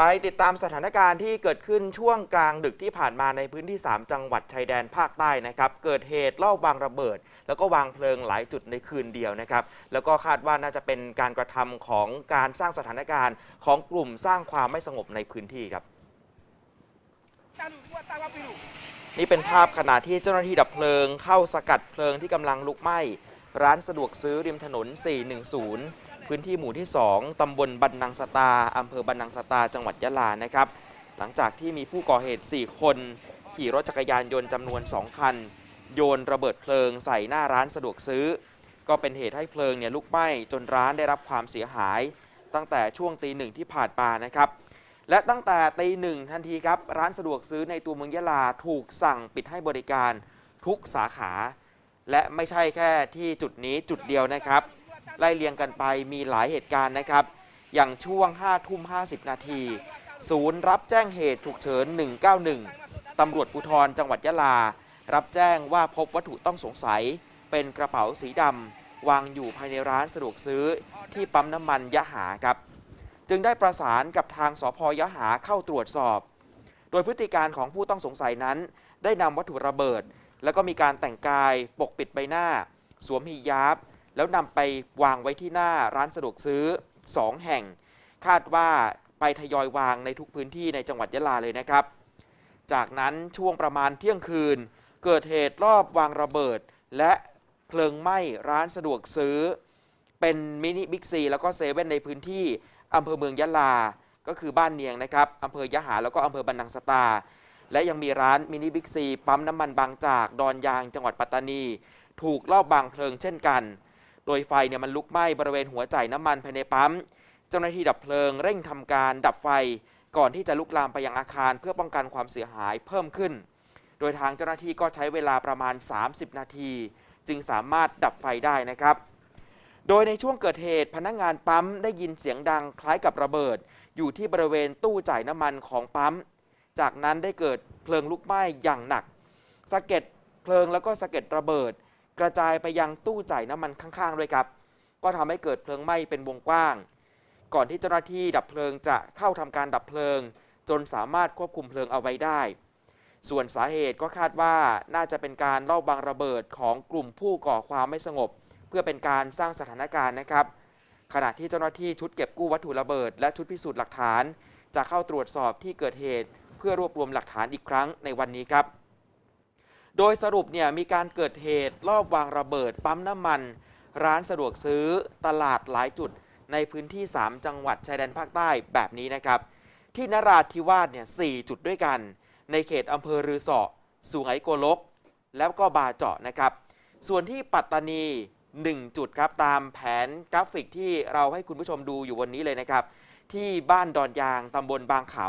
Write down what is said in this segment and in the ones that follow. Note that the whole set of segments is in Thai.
ไปติดตามสถานการณ์ที่เกิดขึ้นช่วงกลางดึกที่ผ่านมาในพื้นที่ 3 จังหวัดชายแดนภาคใต้นะครับ เกิดเหตุลอบวางระเบิด แล้วก็วางเพลิงหลายจุดในคืนเดียวนะครับ แล้วก็คาดว่าน่าจะเป็นการกระทำของการสร้างสถานการณ์ของกลุ่มสร้างความไม่สงบในพื้นที่ครับ นี่เป็นภาพขณะที่เจ้าหน้าที่ดับเพลิง เข้าสกัดเพลิงที่กำลังลุกไหม้ร้านสะดวกซื้อริมถนน 410 พื้นที่หมู่ที่ 2ตำบลบันนังสตาอำเภอบันนังสตา จังหวัดยะลานะครับ หลังจากที่มีผู้ก่อเหตุ 4 คน ขี่รถจักรยานยนต์จำนวน 2 คัน โยนระเบิดเพลิงใส่หน้าร้านสะดวกซื้อ ก็เป็นเหตุให้เพลิงเนี่ยลุกไหม้จนร้านได้รับความเสียหาย ตั้งแต่ช่วงตีหนึ่งที่ผ่านมานะครับและตั้งแต่ตีหนึ่งทันทีครับร้านสะดวกซื้อในตัวเมืองยะลาถูกสั่งปิดให้บริการทุกสาขา และไม่ใช่แค่ที่จุดนี้จุดเดียวนะครับ ไล่เลียงกันไปมีหลายเหตุการณ์นะครับ อย่างช่วง 5 ทุ่ม 50 นาที ศูนย์รับแจ้งเหตุฉุกเฉิน 191 ตำรวจภูธรจังหวัดยะลา รับแจ้งว่าพบวัตถุต้องสงสัย เป็นกระเป๋าสีดำวางอยู่ภายในร้านสะดวกซื้อที่ปั๊มน้ำมันยะหาครับ จึงได้ประสานกับทางสพยะหาเข้าตรวจสอบ โดยพฤติการของผู้ต้องสงสัยนั้น ได้นำวัตถุระเบิด แล้วก็มีการแต่งกายปกปิดใบหน้า สวมฮีญาบ แล้วนำไปวางไว้ที่หน้าร้านสะดวกซื้อ 2 แห่ง คาดว่าไปทยอยวางในทุกพื้นที่ในจังหวัดยะลาเลยนะครับ จากนั้นช่วงประมาณเที่ยงคืน เกิดเหตุรอบวางระเบิด และเพลิงไหม้ร้านสะดวกซื้อ เป็นมินิบิ๊กซีแล้วก็เซเว่นในพื้นที่อำเภอเมืองยะลา ก็คือบ้านเนียงนะครับอำเภอยะหาแล้วก็อำเภอบันนังสตา และยังมีร้านมินิบิ๊กซีปั๊มน้ำมันบางจาก ดอนยางจังหวัดปัตตานี ถูกลอบบางเพลิงเช่นกัน โดยไฟเนี่ยมันลุกไหม้บริเวณหัวจ่ายน้ำมันภายในปั๊ม เจ้าหน้าที่ดับเพลิงเร่งทำการดับไฟ ก่อนที่จะลุกลามไปยังอาคารเพื่อป้องกันความเสียหายเพิ่มขึ้น โดยทางเจ้าหน้าที่ก็ใช้เวลาประมาณ 30 นาที จึงสามารถดับไฟได้นะครับ โดยในช่วงเกิดเหตุพนักงานปั๊มได้ยินเสียงดังคล้ายกับระเบิด อยู่ที่บริเวณตู้จ่ายน้ำมันของปั๊ม จากนั้นได้เกิดเพลิงลุกไหม้อย่างหนักสะเก็ดเพลิงแล้วก็สะเก็ดระเบิด กระจายไปยังตู้จ่ายน้ำมันข้างๆด้วยครับ ก็ทำให้เกิดเพลิงไหม้เป็นวงกว้าง ก่อนที่เจ้าหน้าที่ดับเพลิงจะเข้าทำการดับเพลิง จนสามารถควบคุมเพลิงเอาไว้ได้ ส่วนสาเหตุก็คาดว่าน่าจะเป็นการลอบวางระเบิดของกลุ่มผู้ก่อความไม่สงบ เพื่อเป็นการสร้างสถานการณ์นะครับ ขณะที่เจ้าหน้าที่ชุดเก็บกู้วัตถุระเบิด และชุดพิสูจน์หลักฐาน จะเข้าตรวจสอบที่เกิดเหตุ เพื่อรวบรวมหลักฐานอีกครั้งในวันนี้ครับ โดยสรุปเนี่ยมีการเกิดเหตุลอบวางระเบิดปั๊มน้ำมัน ร้านสะดวกซื้อตลาดหลายจุดในพื้นที่ 3 จังหวัดชายแดนภาคใต้แบบนี้นะครับ ที่นราธิวาสเนี่ยสจุดด้วยกัน ในเขตอำเภอรือเสาะสุไหงโกลก แล้วก็บาเจาะนะครับ ส่วนที่ปัตตานี 1 จุดครับ ตามแผนกราฟิกที่เราให้คุณผู้ชมดูอยู่วันนี้เลยนะครับ ที่บ้านดอนยางตำบลบางเขา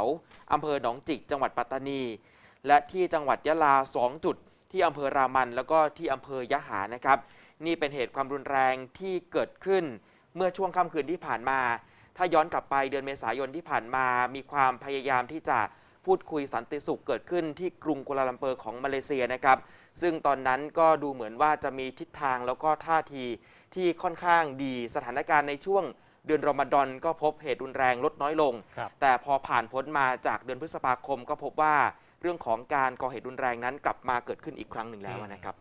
อำเภอหนองจิก จังหวัดปัตตานี และที่จังหวัดยะลา 2 จุด ที่อำเภอรามันแล้วก็ที่อำเภอยะหานะครับ นี่เป็นเหตุความรุนแรงที่เกิดขึ้นเมื่อช่วงค่ำคืนที่ผ่านมา ถ้าย้อนกลับไปเดือนเมษายนที่ผ่านมา มีความพยายามที่จะพูดคุยสันติสุขเกิดขึ้นที่กรุงกัวลาลัมเปอร์ของมาเลเซียนะครับ ซึ่งตอนนั้นก็ดูเหมือนว่าจะมีทิศทางแล้วก็ท่าทีที่ค่อนข้างดีสถานการณ์ในช่วงเดือนรอมฎอนก็พบเหตุรุนแรงลดน้อยลงครับแต่พอผ่านพ้นมาจากเดือนพฤษภาคมก็พบว่า เรื่องของการก่อเหตุรุนแรงนั้นกลับมาเกิดขึ้นอีกครั้งหนึ่งแล้วนะครับ